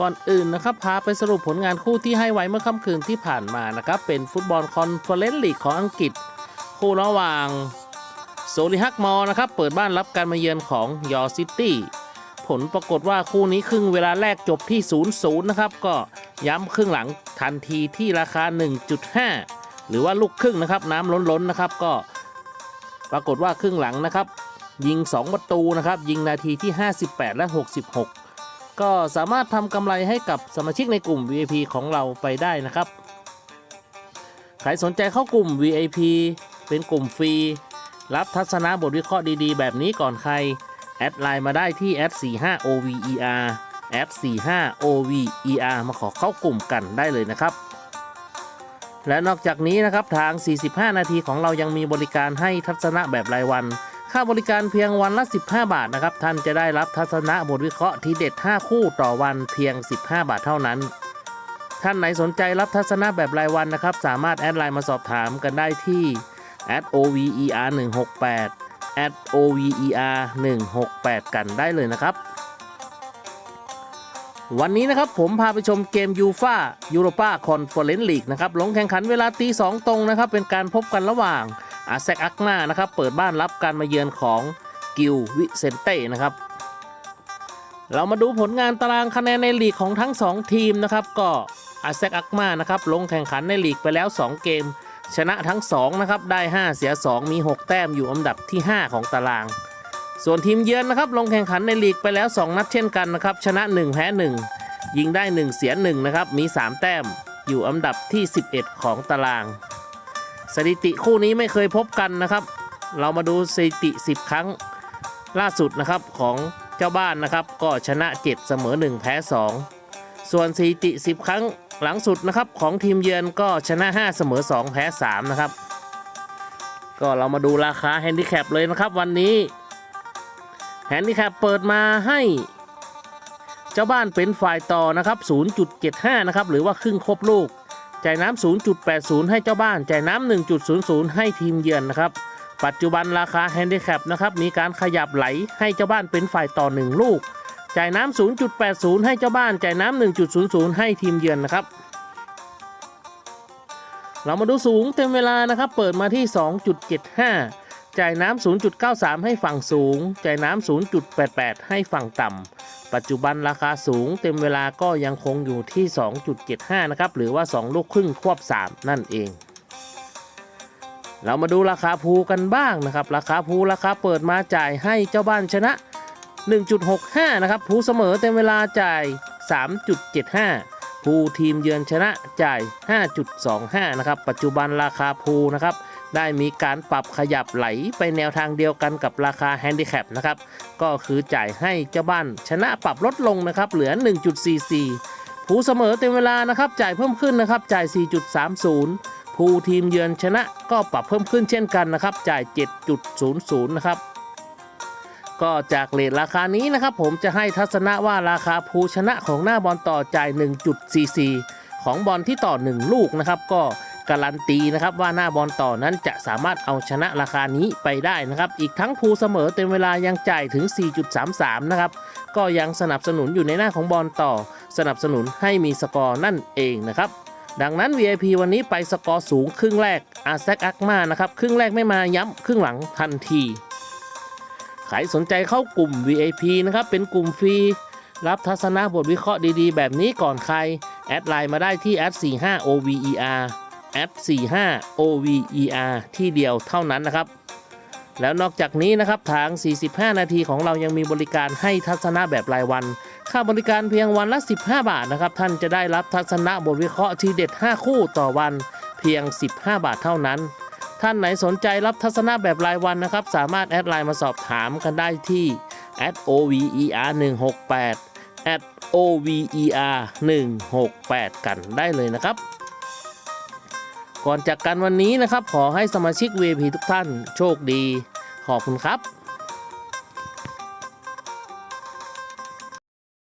ก่อนอื่นนะครับพาไปสรุปผลงานคู่ที่ให้ไว้เมื่อค่ำคืนที่ผ่านมานะครับเป็นฟุตบอลคอนเฟอเรนซ์ลีกของอังกฤษ คู่ระหว่างโซลิฮักมอนะครับเปิดบ้านรับการมาเยือนของยอซิตี้ผลปรากฏว่าคู่นี้ครึ่งเวลาแรกจบที่ 0-0 นะครับ ก็ย้ำครึ่งหลังทันทีที่ราคา 1.5 หรือว่าลูกครึ่งนะครับ น้ำล้นๆนะครับ ก็ปรากฏว่าครึ่งหลังนะครับ ยิง 2 ประตูนะครับ ยิงนาทีที่ 58 และ 66 ก็สามารถทำกำไรให้กับสมาชิกในกลุ่ม VIP ของเราไปได้นะครับ ใครสนใจเข้ากลุ่ม VIP เป็นกลุ่มฟรี รับทัศนะบทวิเคราะห์ดีๆ แบบนี้ก่อนใคร แอดไลน์มาได้ที่แอด45 OVER แอด45 OVER มาขอเข้ากลุ่มกันได้เลยนะครับ และนอกจากนี้นะครับทาง 45 นาทีของเรายังมีบริการให้ทัศนะแบบรายวัน ค่าบริการเพียงวันละ 15 บาทนะครับ ท่านจะได้รับทัศนะบทวิเคราะห์ทีเด็ด 5 คู่ต่อวันเพียง 15 บาทเท่านั้น ท่านไหนสนใจรับทัศนะแบบรายวันนะครับ สามารถแอดไลน์มาสอบถามกันได้ที่ @over 168 @over 168กันได้เลยนะครับ วันนี้นะครับผมพาไปชมเกมยูฟายูโรปาคอนเฟอเรนซ์ลีกนะครับลงแข่งขันเวลาตีสองตรงนะครับ เป็นการพบกันระหว่าง อาเซกอักนานะครับ เปิดบ้านรับการมาเยือนของกิลวิเซนเต้นะครับ เรามาดูผลงานตารางคะแนนในลีกของทั้ง 2 ทีมนะครับ ก็อาเซกอักมานะครับลงแข่งขันในลีกไปแล้ว 2 เกม ชนะทั้ง2นะครับได้ 5 เสีย 2 มี 6 แต้มอยู่อันดับที่ 5 ของตาราง ส่วนทีมเยือนนะครับลงแข่งขันในลีกไปแล้ว 2 นัดเช่นกันนะครับชนะ 1 แพ้ 1 ยิงได้ 1 เสีย1นะครับมี 3 แต้มอยู่อันดับที่ 11 ของตาราง สถิติคู่นี้ไม่เคยพบกันนะครับ เรามาดูสถิติ 10 ครั้งล่าสุดนะครับของเจ้าบ้านนะครับ ก็ชนะ 7 เสมอ 1 แพ้ 2 ส่วนสถิติ 10 ครั้งหลังสุดนะครับของทีมเยือนก็ชนะ 5 เสมอ 2 แพ้ 3 นะครับ ก็เรามาดูราคาแฮนดิแคปเลยนะครับวันนี้แฮนดิแคปเปิดมาให้เจ้าบ้านเป็นฝ่ายต่อนะครับ 0.75 นะครับ หรือว่าครึ่งครบลูก จ่ายน้ำ0.80 ให้เจ้าบ้าน จ่ายน้ำ1.00 ให้ทีมเยือนนะครับ ปัจจุบันราคาแฮนดิแคปนะครับ มีการขยับไหลให้เจ้าบ้านเป็นฝ่ายต่อ 1 ลูก จ่ายน้ำ0.80 ให้เจ้าบ้าน จ่ายน้ำ1.00 ให้ทีมเยือนนะครับ เรามาดูสูงเต็มเวลานะครับ เปิดมาที่ 2.75 จ่ายน้ำ 0.93 ให้ฝั่งสูง จ่ายน้ำ 0.88 ให้ฝั่งต่ำ ปัจจุบันราคาสูงเต็มเวลาก็ยังคงอยู่ที่ 2.75 นะครับ หรือว่า 2 ลูกครึ่งควบ 3 นั่นเอง เรามาดูราคาภูกันบ้างนะครับ ราคาภูราคาเปิดมาจ่ายให้เจ้าบ้านชนะ 1.65 นะครับ ภูเสมอเต็มเวลาจ่าย 3.75ภูทีมเยือนชนะจ่าย 5.25 นะครับ ปัจจุบันราคาภูนะครับ ได้มีการปรับขยับไหลไปแนวทางเดียวกันกับราคาแฮนดิแคปนะครับ ก็คือจ่ายให้เจ้าบ้านชนะปรับลดลงนะครับเหลือ 1.44ภูเสมอเต็มเวลานะครับจ่ายเพิ่มขึ้นนะครับจ่าย 4.30ภูทีมเยือนชนะก็ปรับเพิ่มขึ้นเช่นกันนะครับจ่าย 7.00 นะครับก็จากเลทราคานี้นะครับผมจะให้ทัศนะว่าราคาภูชนะของหน้าบอลต่อจ่าย 1.44 ของบอลที่ต่อ 1 ลูกนะครับก็ การันตีนะครับว่าหน้าบอลต่อนั้นจะสามารถเอาชนะราคานี้ไปได้นะครับ อีกทั้งภูเสมอเต็มเวลายังจ่ายถึง 4.33 นะครับ ก็ยังสนับสนุนอยู่ในหน้าของบอลต่อ สนับสนุนให้มีสกอร์นั่นเองนะครับดังนั้น VIP วันนี้ไปสกอร์สูงครึ่งแรกอาแซกอักมานะครับครึ่งแรกไม่มาย้ำครึ่งหลังทันที ใครสนใจเข้ากลุ่ม VIP นะครับเป็นกลุ่มฟรี รับทัศนะบทวิเคราะห์ดีๆ แบบนี้ก่อนใคร แอดไลน์มาได้ที่ @45 OVER @45 OVER ที่เดียวเท่านั้นนะครับ แล้วนอกจากนี้นะครับทาง 45 นาทีของเรายังมีบริการให้ทัศนะแบบรายวัน ค่าบริการเพียงวันละ 15 บาทนะครับ ท่านจะได้รับทัศนะบทวิเคราะห์ทีเด็ด 5 คู่ต่อวันเพียง 15 บาทเท่านั้น ท่านไหนสนใจรับทัศนะแบบรายวันนะครับ สามารถแอดไลน์มาสอบถามกันได้ที่ @over 168 @over 168 กันได้เลยนะครับ ก่อนจากกันวันนี้นะครับ ขอให้สมาชิก VIP ทุกท่านโชคดี ขอบคุณครับ